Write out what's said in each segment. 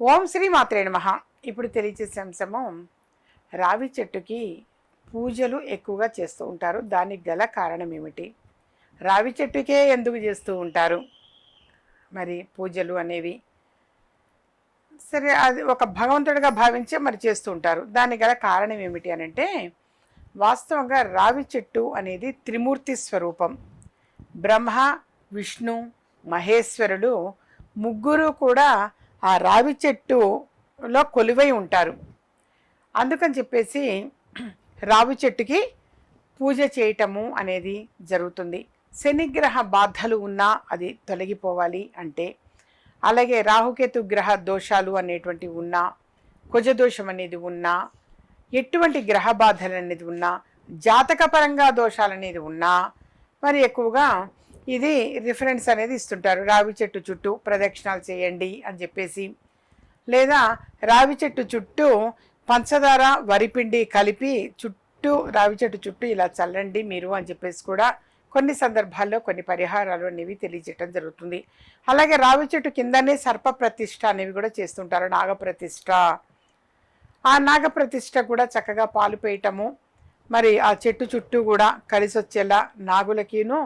ఓం శ్రీ మాత్రే నమ. ఇప్పుడు తెలియచేసే అంశము రావి చెట్టుకి పూజలు ఎక్కువగా చేస్తూ ఉంటారు. దానికి గల కారణం ఏమిటి? రావి చెట్టుకే ఎందుకు చేస్తూ ఉంటారు? మరి పూజలు అనేవి? సరే అది ఒక భగవంతుడిగా భావించే మరి చేస్తూ ఉంటారు. దానికి గల కారణం ఏమిటి అని అంటే వాస్తవంగా రావి చెట్టు అనేది త్రిమూర్తి స్వరూపం. బ్రహ్మ విష్ణు మహేశ్వరుడు ముగ్గురు కూడా ఆ రావి చెట్టులో కొలువై ఉంటారు. అందుకని చెప్పేసి రావి చెట్టుకి పూజ చేయటము అనేది జరుగుతుంది. శనిగ్రహ బాధలు ఉన్నా అది తొలగిపోవాలి అంటే అలాగే రాహుకేతు గ్రహ దోషాలు అనేటువంటి ఉన్నా కుజదోషం అనేది ఉన్నా ఎటువంటి గ్రహ బాధలు అనేది ఉన్నా జాతకపరంగా దోషాలు అనేది ఉన్నా మరి ఎక్కువగా ఇది రిఫరెన్స్ అనేది ఇస్తుంటారు. రావి చెట్టు చుట్టూ ప్రదక్షిణాలు చేయండి అని చెప్పేసి. లేదా రావి చెట్టు చుట్టూ పంచదార వరిపిండి కలిపి చుట్టూ రావి చెట్టు చుట్టూ ఇలా చల్లండి మీరు అని చెప్పేసి కూడా కొన్ని సందర్భాల్లో కొన్ని పరిహారాలు అనేవి తెలియజేయటం జరుగుతుంది. అలాగే రావి చెట్టు కిందనే సర్ప ప్రతిష్ట అనేవి కూడా చేస్తుంటారు. నాగప్రతిష్ట ఆ నాగప్రతిష్ట కూడా చక్కగా పాలు పేయటము మరి ఆ చెట్టు చుట్టూ కూడా కలిసి వచ్చేలా నాగులకిను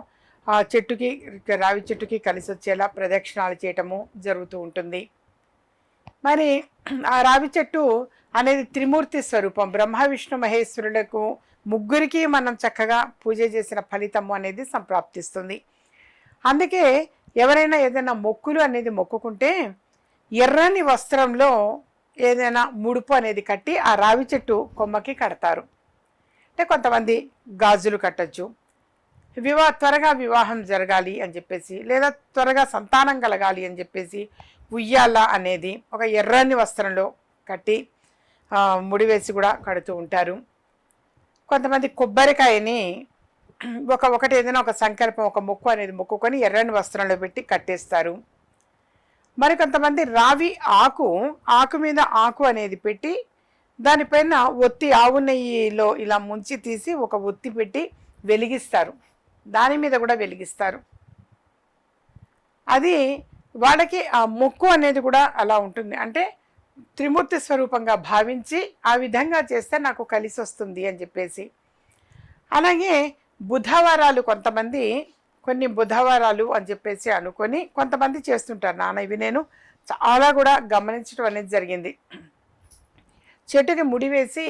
ఆ చెట్టుకి రావి చెట్టుకి కలిసి వచ్చేలా ప్రదక్షిణాలు చేయటము జరుగుతూ ఉంటుంది. మరి ఆ రావి చెట్టు అనేది త్రిమూర్తి స్వరూపం. బ్రహ్మ విష్ణు మహేశ్వరులకు ముగ్గురికి మనం చక్కగా పూజ చేసిన ఫలితము అనేది సంప్రాప్తిస్తుంది. అందుకే ఎవరైనా ఏదైనా మొక్కులు అనేది మొక్కుకుంటే ఎర్రని వస్త్రంలో ఏదైనా ముడుపు అనేది కట్టి ఆ రావి చెట్టు కొమ్మకి కడతారు. అంటే కొంతమంది గాజులు కట్టచ్చు. వివాహ త్వరగా వివాహం జరగాలి అని చెప్పేసి లేదా త్వరగా సంతానం కలగాలి అని చెప్పేసి ఉయ్యాల అనేది ఒక ఎర్రని వస్త్రంలో కట్టి ముడివేసి కూడా కడుతూ ఉంటారు. కొంతమంది కొబ్బరికాయని ఒక ఒకటి ఏదైనా ఒక సంకల్పం ఒక మొక్కు అనేది మొక్కుకొని ఎర్రని వస్త్రంలో పెట్టి కట్టేస్తారు. మరి కొంతమంది రావి ఆకు ఆకు మీద ఆకు అనేది పెట్టి దానిపైన ఒత్తి ఆవు నెయ్యిలో ఇలా ముంచి తీసి ఒక ఒత్తి పెట్టి వెలిగిస్తారు. దాని మీద కూడా వెలిగిస్తారు. అది వాళ్ళకి ఆ మొక్కు అనేది కూడా అలా ఉంటుంది. అంటే త్రిమూర్తి స్వరూపంగా భావించి ఆ విధంగా చేస్తే నాకు కలిసి వస్తుంది అని చెప్పేసి. అలాగే బుధవారాలు కొంతమంది కొన్ని బుధవారాలు అని చెప్పేసి అనుకొని కొంతమంది చేస్తుంటారు. నాన్న ఇవి నేను చాలా కూడా గమనించడం అనేది జరిగింది. చెట్టుకి ముడి వేసి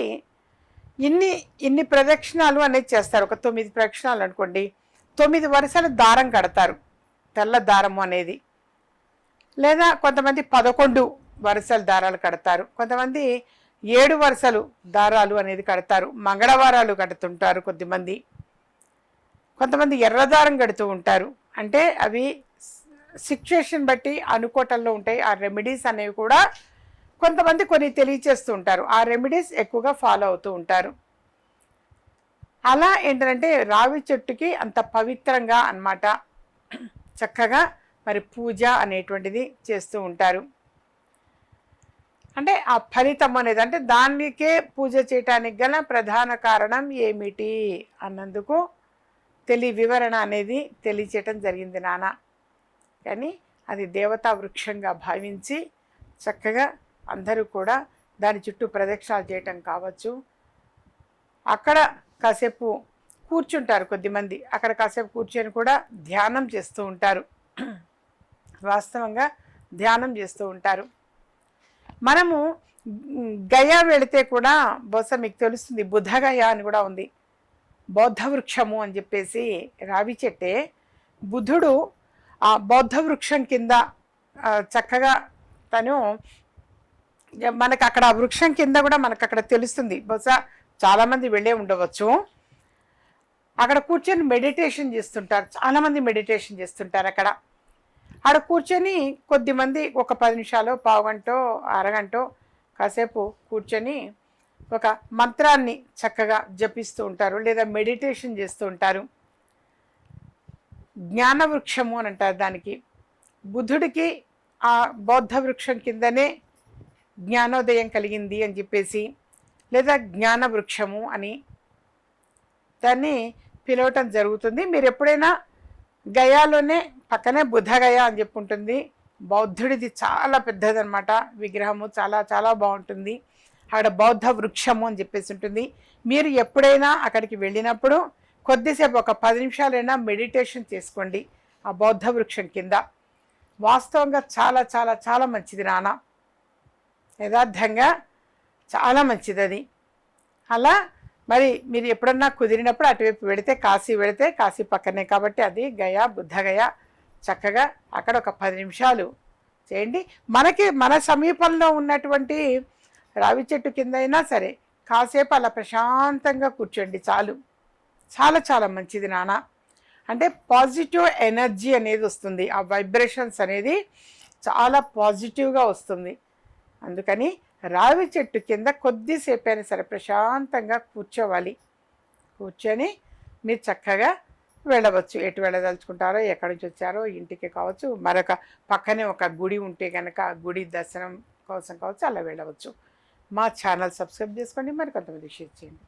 ఇన్ని ఇన్ని ప్రదక్షిణాలు అనేది చేస్తారు. ఒక తొమ్మిది ప్రదక్షిణాలు అనుకోండి. తొమ్మిది వరుసలు దారం కడతారు. తెల్ల దారము అనేది. లేదా కొంతమంది పదకొండు వరుసలు దారాలు కడతారు. కొంతమంది ఏడు వరుసలు దారాలు అనేది కడతారు. మంగళవారాలు కడుతుంటారు కొద్దిమంది. కొంతమంది ఎర్రదారం కడుతూ ఉంటారు. అంటే అవి సిచ్యుయేషన్ బట్టి అనుకోటల్లో ఉంటాయి. ఆ రెమెడీస్ అనేవి కూడా కొంతమంది కొన్ని తెలియచేస్తూ ఉంటారు ఆ రెమెడీస్ ఎక్కువగా ఫాలో అవుతూ ఉంటారు. అలా ఏంటంటే రావి చెట్టుకి అంత పవిత్రంగా అన్నమాట. చక్కగా మరి పూజ అనేటువంటిది చేస్తూ ఉంటారు. అంటే ఆ ఫలితం అనేది అంటే దానికే పూజ చేయటానికి గల ప్రధాన కారణం ఏమిటి అన్నందుకు తెలి వివరణ అనేది తెలియచేయటం జరిగింది నాన్న. కానీ అది దేవతా వృక్షంగా భావించి చక్కగా అందరూ కూడా దాని చుట్టూ ప్రదక్షిణాలు చేయటం కావచ్చు. అక్కడ కాసేపు కూర్చుంటారు కొద్దిమంది. అక్కడ కాసేపు కూర్చొని కూడా ధ్యానం చేస్తూ ఉంటారు. వాస్తవంగా ధ్యానం చేస్తూ ఉంటారు. మనము గయా వెళితే కూడా బహుశా మీకు తెలుస్తుంది బుధగయ అని కూడా ఉంది. బౌద్ధ వృక్షము అని చెప్పేసి రావి చెట్టే. బుద్ధుడు ఆ బౌద్ధ వృక్షం కింద చక్కగా తను మనకు అక్కడ వృక్షం కింద కూడా మనకు అక్కడ తెలుస్తుంది. బహుశా చాలామంది వెళ్ళే ఉండవచ్చు. అక్కడ కూర్చొని మెడిటేషన్ చేస్తుంటారు. చాలామంది మెడిటేషన్ చేస్తుంటారు అక్కడ. ఆడ కూర్చొని కొద్దిమంది ఒక పది నిమిషాలు పావు గంటో అరగంటో కాసేపు కూర్చొని ఒక మంత్రాన్ని చక్కగా జపిస్తూ ఉంటారు లేదా మెడిటేషన్ చేస్తూ ఉంటారు. జ్ఞాన వృక్షము అని అంటారు దానికి. బుద్ధుడికి ఆ బౌద్ధ వృక్షం కిందనే జ్ఞానోదయం కలిగింది అని చెప్పేసి లేదా జ్ఞాన వృక్షము అని దాన్ని పిలవటం జరుగుతుంది. మీరు ఎప్పుడైనా గయాలోనే పక్కనే బుధగయ అని చెప్పి ఉంటుంది బౌద్ధుడిది చాలా పెద్దదనమాట విగ్రహము చాలా చాలా బాగుంటుంది. అక్కడ బౌద్ధ వృక్షము అని చెప్పేసి ఉంటుంది. మీరు ఎప్పుడైనా అక్కడికి వెళ్ళినప్పుడు కొద్దిసేపు ఒక పది నిమిషాలైనా మెడిటేషన్ చేసుకోండి ఆ బౌద్ధ వృక్షం కింద. వాస్తవంగా చాలా చాలా చాలా మంచిది నాన్న. యథార్థంగా చాలా మంచిది అది అలా మరి మీరు ఎప్పుడన్నా కుదిరినప్పుడు అటువైపు వెళితే కాశీ వెళితే కాశీ పక్కనే కాబట్టి అది గయా బుద్ధగయ చక్కగా అక్కడ ఒక పది నిమిషాలు చేయండి. మనకి మన సమీపంలో ఉన్నటువంటి రావి చెట్టు కింద అయినా సరే కాసేపు అలా ప్రశాంతంగా కూర్చోండి చాలు. చాలా చాలా మంచిది నాన్న. అంటే పాజిటివ్ ఎనర్జీ అనేది వస్తుంది. ఆ వైబ్రేషన్స్ అనేది చాలా పాజిటివ్గా వస్తుంది. అందుకని రావి చెట్టు కింద కొద్దిసేపు అయినా సరే ప్రశాంతంగా కూర్చోవాలి. కూర్చొని మీరు చక్కగా వెళ్ళవచ్చు. ఎటు వెళ్ళదలుచుకుంటారో ఎక్కడి నుంచి వచ్చారో ఇంటికి కావచ్చు మరొక పక్కనే ఒక గుడి ఉంటే కనుక ఆ గుడి దర్శనం కోసం కావచ్చు అలా వెళ్ళవచ్చు. మా ఛానల్ సబ్స్క్రైబ్ చేసుకోండి. మరి కొంతమంది షేర్ చేయండి.